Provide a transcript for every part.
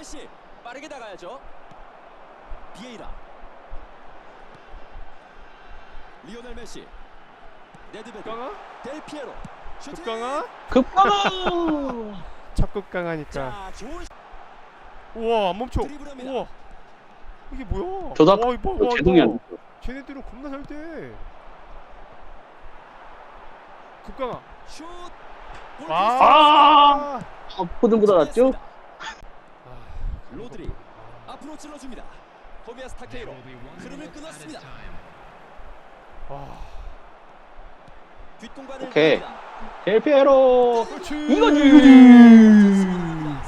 메시 빠르게 나가야죠. 비에이라. 리오넬 메시. 네드베드. 급강아? 델 피에로. 급강아? 급강아. 좋은 우와 안 멈춰. 드리블합니다. 우와. 이게 뭐야? 저도 와, 이거 봐, 와, 제동이. 안 됐어. 쟤네들은 겁나 잘 돼. 급강아. 슛. 골 아! 아, 포든보다 낫죠? 아, 찔러줍니다. 토비아스 타케이로 흐름을 끊었습니다. 와. 뒷공간을 오케이. 델피에로. 이거지, 이거지.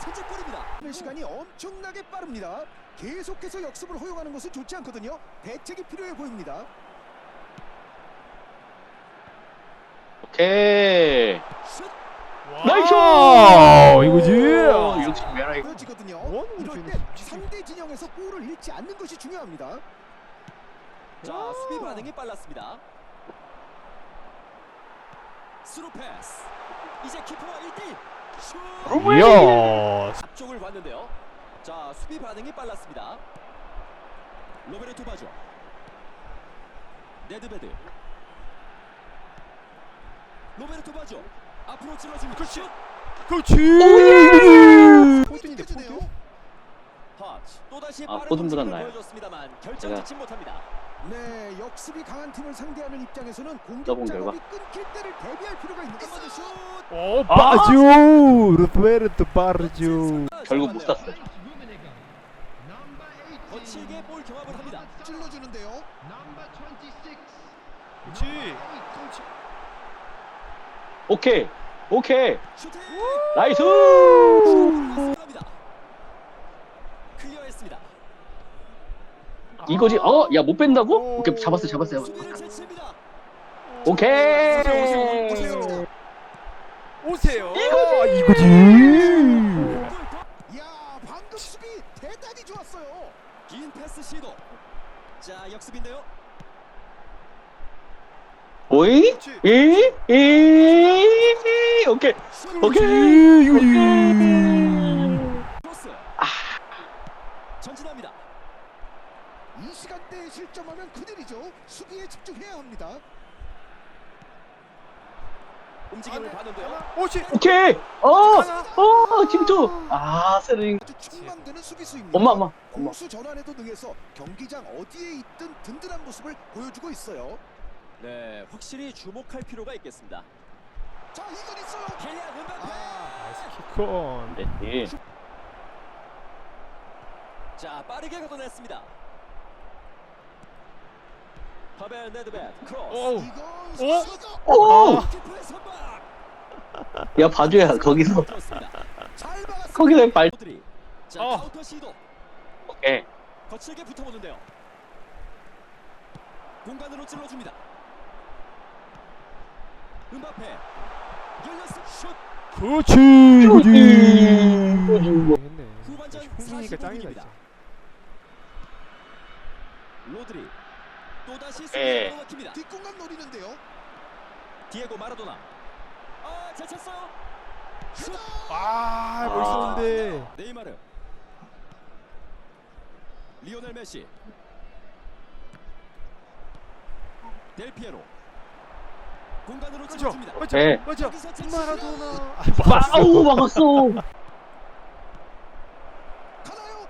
선제골입니다. 하는 시간이 엄청나게 빠릅니다. 계속해서 역습을 허용하는 것은 좋지 않거든요. 대책이 필요해 보입니다. 오케이. 슛. 나이스! 와, 이거지. 어, 이거. 보여지거든요. 뭐 하는 이럴 때. 상대 진영에서 볼을 잃지 않는 것이 중요합니다. 자, 수비 반응이 빨랐습니다. 스루 패스. 이제 키퍼와 1대1. 슛. 이야. 앞쪽을 봤는데요. 자, 수비 반응이 빨랐습니다. 로베르토 바죠. 네드베드. 로베르토 바죠. 앞으로 찔러줍니다. 그렇지. 슛. 그렇지. 포든인데. 포든. 아, 빠른 포든보단 결정 제가-. 네, 역습이 강한 팀을 상대하는 입장에서는 공격 작업이 끊길 때를 대비할 필요가 있는. 어, 아! 빠져. 로베르토 빠르죠. 결국 못 쐈어. 거칠게 볼 경합을 합니다. 찔러 주는데요. 그렇지. 그렇지. 오케이. 오케이. 나이스. 이거지. 어, 야 못 뺀다고? 오. 오케이, 잡았어, 잡았어, 잡았어. 수비를 제칩니다. 오케이. 오세요. 이거지. 이거지. 이야, 방금 수비 대단히 좋았어요. 긴 패스 시도. 자, 역습인데요. 오이? 그렇 지. 이? 이? 오케이. 슛. 오케이. 이거지. 크로스. 전진합니다. 이 시간대에 실점하면 큰일이죠. 수비에 집중해야 합니다. 움직임을 봤는데요. 오지. 오케이. 어. 어, 침투. 아, 세르링. 아주 충만되는 수비수입니다. 엄마, 엄마. 엄마. 공수 전환에도 능해서 경기장 어디에 있든 든든한 모습을 보여주고 있어요. 네, 확실히 주목할 필요가 있겠습니다. 자, 이건 있어요. 켈리안 음바페. 아, 나이스 키컨. 네. 예. 자, 빠르게 걷어냈습니다. 파벨 네드베드 크로스. 어우. 이건 오! 선박. 야, 봐줘야 거기서. 그렇습니다. 잘 박았습니다. 거기서 발. 자, 어. 카운터 시도. 오케이. 거칠게 붙어보는데요. 공간으로 찔러줍니다. 음바페. 그렇지. 했네. 후반전 흥민이가 45 짱이다 분입니다. 진짜. 로드리. 또다시 예. 수비에 넣어mak힙니다 뒷공간 노리는데요. 디에고 마라도나. 아, 잘 찼어요. 슛. 아 멋있었는데. 네이마르. 리오넬 메시. 델 피에로. 공간으로 그렇죠. 찔러줍니다. 그렇죠. 네. 그렇죠. 여기서 제 마라도나. 아, 아우, 막았어. 가나요?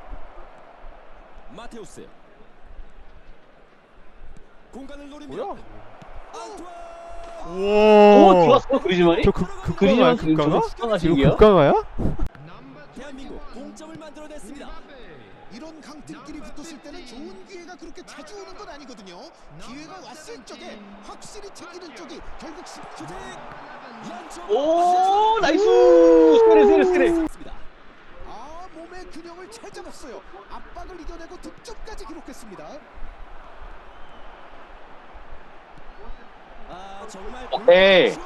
마테우스. 공간을 노립니다. 뭐야? 오, 와. 들어왔어, 그리즈만이? 저 그 그 그리즈만 그거야 그 국가가? 저거 게요? 국가가야? 대한민국 동점을 만들어냈습니다. 이런 강팀끼리 붙었을 때는 좋은 기회가 그렇게 자주 오는 건 아니거든요. 기회가 왔을 적에 확실히 챙기는 쪽이 결국. 양쪽. 오, 나이스. 세레, 세레. 맞습니다. 아 몸의 균형을 잘 잡았어요. 압박을 이겨내고 득점까지 기록했습니다. 아 정말 오케이. 슛!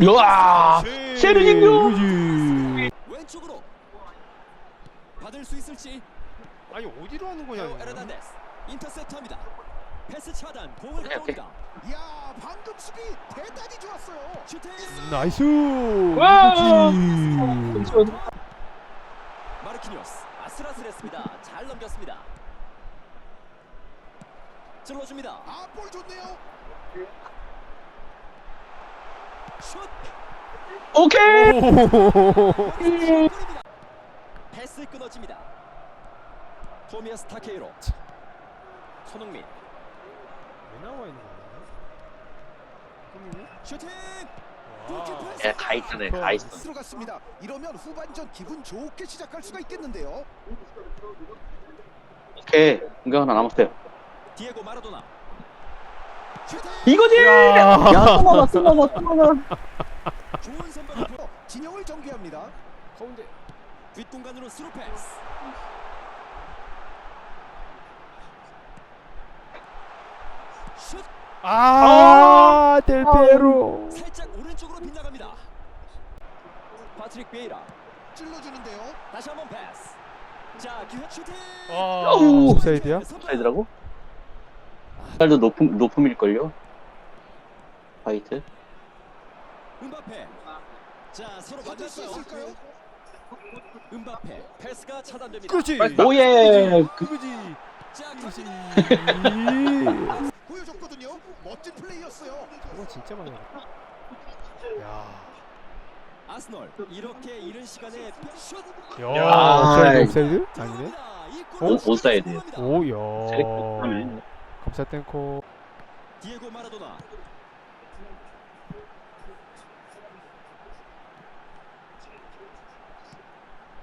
이야. 세르징요. 이거지. 왼쪽으로 받을 수 있을지 아니 어디로 하는 거냐? 에르난데스 인터셉터입니다. 패스 차단 공을. 가져옵니다. 이야 방금 수비 대단히 좋았어요. 슈팅 나이스. 와. 마르키뉴스 아슬아슬했습니다. 잘 넘겼습니다. 찔러줍니다. 아볼 좋네요. 슛! 오케이. 패스 끊어집니다. 토미아스 타케이로 손흥민 왜 나와 있는 거야? 슈팅! 와. 야, 가 있잖아요. 가 있어. 들어갔습니다. 이러면 후반전 기분 좋게 시작할 수가 있겠는데요. 오케이. 공격 하나 남았어요. 디에고 마라도나! 이거지. 야. 막아, 또 막아. 좋은 보여 진영을 정비합니다. 가운데. 뒷공간으로 스루 패스 슛! 아, 델페로. 살짝 오른쪽으로 빗나갑니다. 파트릭 베이라 찔러주는데요. 다시 한번 패스. 자 기회 슈팅. 아, 오. 옵사이드야? 사이드라고? 살도 높음 높음일 걸요. 화이트. 은바페. 자 서로 받을 수 만났어요. 있을까요? 은바페 패스가 차단됩니다. 그렇지. 오예. 그거지. 보여줬거든요. 멋진 플레이였어요. 이거 진짜 많이. 야. 아스널 이렇게 이른 시간에 슛. 야. 아, 옵사이드, 옵사이드? 아니네. 오. 성공합니다. 오, 야. 감사 땡코. 디에고 마라도나.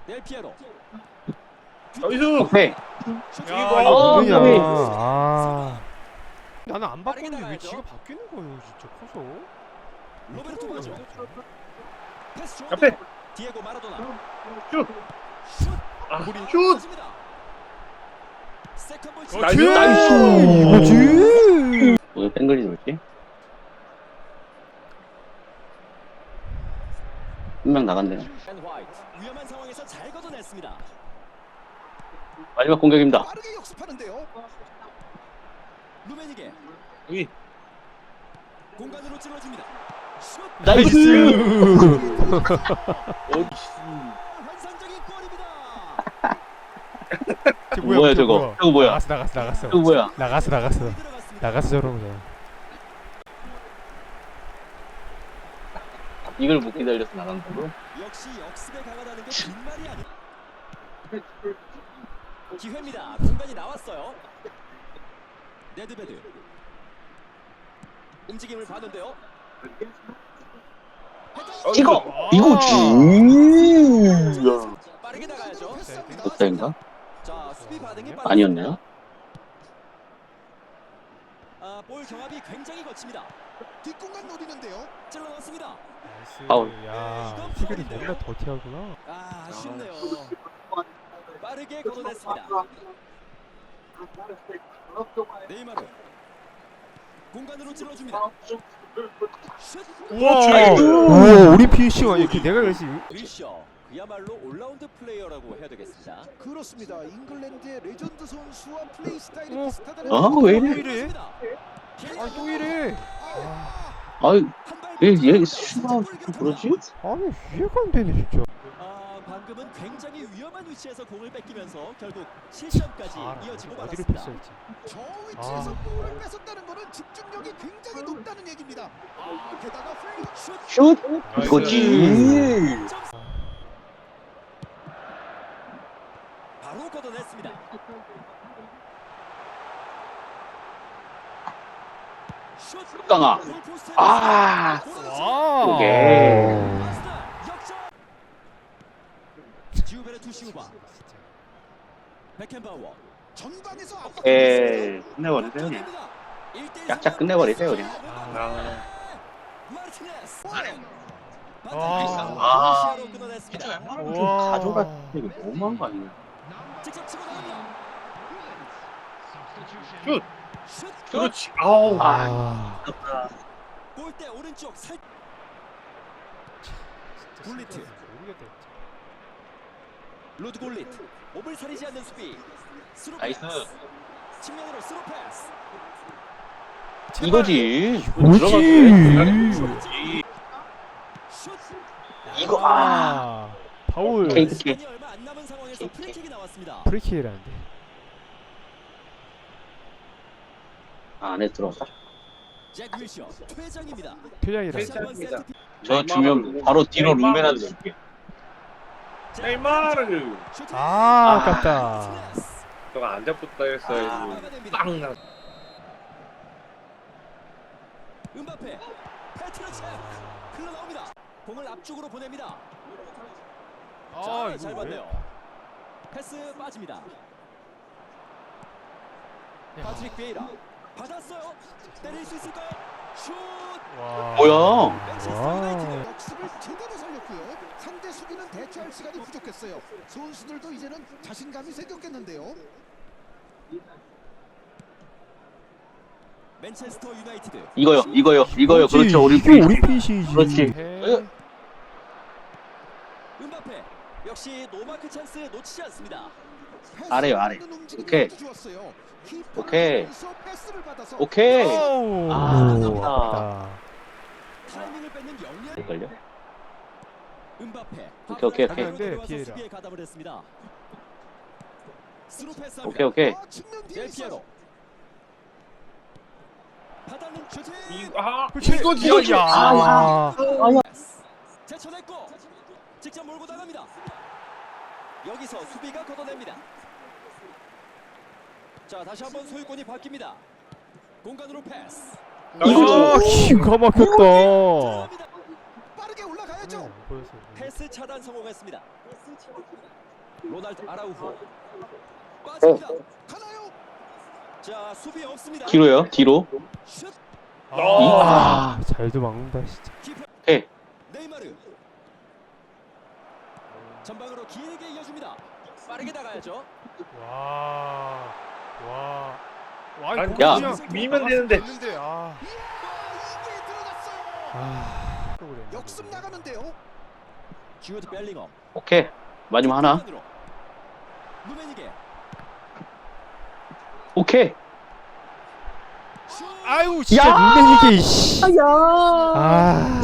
델 피에로. 오케이. 슈팅. 야, 어, 이거 까비. 뭐냐. 아. 나는 안 바꿨는데 왜. 지가 바뀌는 거예요, 진짜 커서. 로베르토 바죠. 패스. 앞에. 디에고 마라도나. 슛. 슛. 아, 슛! 떨어집니다. 세컨 볼 슛. 나이스. 나이스. 오늘 뺑글이 돌지? 한 명 나갔네 잘 걷어냈습니다. 마지막 공격입니다. 빠르게 역습하는데요. 루메니게 여기. 공간으로 찔러줍니다. 슛. 나이스. 환상적인 골입니다. 저 뭐야, 저거? 저거 뭐야? 나갔어, 나갔어, 나갔어. 이거 뭐야? 나갔어, 나갔어. 들어갔습니다. 나갔어, 저런 거. 이걸 못 기다려서 나간 거고. 역시 역습에 강하다는 게 빈말이 아니. 기회입니다. 공간이 나왔어요. 네드베드 움직임을 봤는데요. 이거 이거지. 빠르게 나가야죠. 패스합니다. 옵사인가? 자 수비 반응이. 아니었네요. 아, 볼 경합이 굉장히 거칩니다. 뒷공간 노리는데요. 찔러 넣습니다. 파울. 야, 피글이 뭔가 더티하구나. 아, 아쉽네요. 빠르게 걷어냈습니다. 네이마르 공간으로 찔러줍니다. 슛. 우와. 우와, 우리 피니싱 아니야? 그 내가 그랬지. 위셔 그야말로 올라운드 플레이어라고 해야 되겠습니다. 그렇습니다. 잉글랜드의 레전드 선수와 플레이 스타일이 어? 비슷하다는 아, 왜또 이래? 이래? 아, 또 이래. 아이 얘, 얘 슈가 그러지? 아니, 이해가 안 되네, 진짜. 아, 방금은 굉장히 위험한 위치에서 공을 뺏기면서 결국 실점까지 아, 이어지고 어디로 말았습니다. 패스했지? 저 위치에서 아. 볼을 뺏었다는 거는 집중력이 굉장히 높다는 얘기입니다. 아, 게다가 슛 슛 이거지. 바로 걷어냈습니다. 슛. 아. 와. 오케이. 아스널 역전. 지우베르 투 시우바 베켄바워 전방에서 압박. 에 끝내버리세요 그냥. 역전입니다. 1대1 약자 끝내버리세요 그냥. 아. 마르티네스 아. 반대로 끊어냈습니다. 좀 가져가. 이거 너무한 거 아니야? 직접 치고 나갑니다. 슛. 슛. 그렇지. 아우. 아. 골대 오른쪽 살 굴리트. 모르겠다. 로드 골리트. 몸을 사리지 않는 수비. 나이스. 측면으로 스루 패스. 이거지. 뭐지? 슛. 이거 아. 파울. 케이크 케이크. 시간이 얼마 안 남은 상황에서 여기서 프리킥이 나왔습니다. 프리킥이라는데. 안에 들어가. 잭 윌셔 퇴장입니다. 피- 저 주면 바로 뒤로 룸메한테 자, 네이마르. 슈팅! 아, 아깝다. 저가 안 잡혔다 했어야지. 막아냅니다. 빵 나. 음바페 페트르체 흘러나옵니다. 공을 앞쪽으로 보냅니다. 아, 자, 이거 잘 왜? 봤네요. 패스 빠집니다. 파트릭 베이라 받았어요. 때릴 수 있을까요? 뭐야? 맨체스터 와. 유나이티드. 역습을 제대로 살렸고요. 상대 수비는 대처할 시간이 부족했어요. 선수들도 이제는 자신감이 생겼겠는데요. 맨체스터 유나이티드. 이거요, 이거요, 이거요. 그렇지, 그렇죠, 우리 이게 피. 우리 핏이지. 그렇지. 해. 음바페 역시 노마크 찬스 놓치지 않습니다. 아래요, 아래. 오케이. 오케이. 오케이. 오우. 아, 아깝다. 영리한 걸려? 음바페. 오케이, 오케이, 오케이. 들어와서 피해라. 오케이, 오케이. 아, 측면 뒤에 델 있어요. 피에로. 받아는 슈팅. 이 아, 그렇지. 이거지. 야. 아, 제쳐냈고 직접 몰고 나갑니다. 여기서 수비가 걷어냅니다. 자 다시 한번 소유권이 바뀝니다. 공간으로 패스. 아, 기가 막혔다. 빠르게 올라가야죠. 안 보여서. 패스 차단 성공했습니다. 로날드 아라우호 빠집니다. 가나요? 자 수비 없습니다. 뒤로요, 뒤로. 슛 아, 잘도 막는다 진짜. 키퍼 오케이. 네이마르 전방으로 길게 이어줍니다. 빠르게 나가야죠. 와. 와. 와, 아니, 야. 밀면 되는데. 됐는데, 아. 이게 들어갔어요. 아. 역습 나가는데요. 주드 벨링엄 오케이. 마지막 하나. 루메니게 오케이. 슛 아유, 진짜 야. 룸메니게 씨. 아.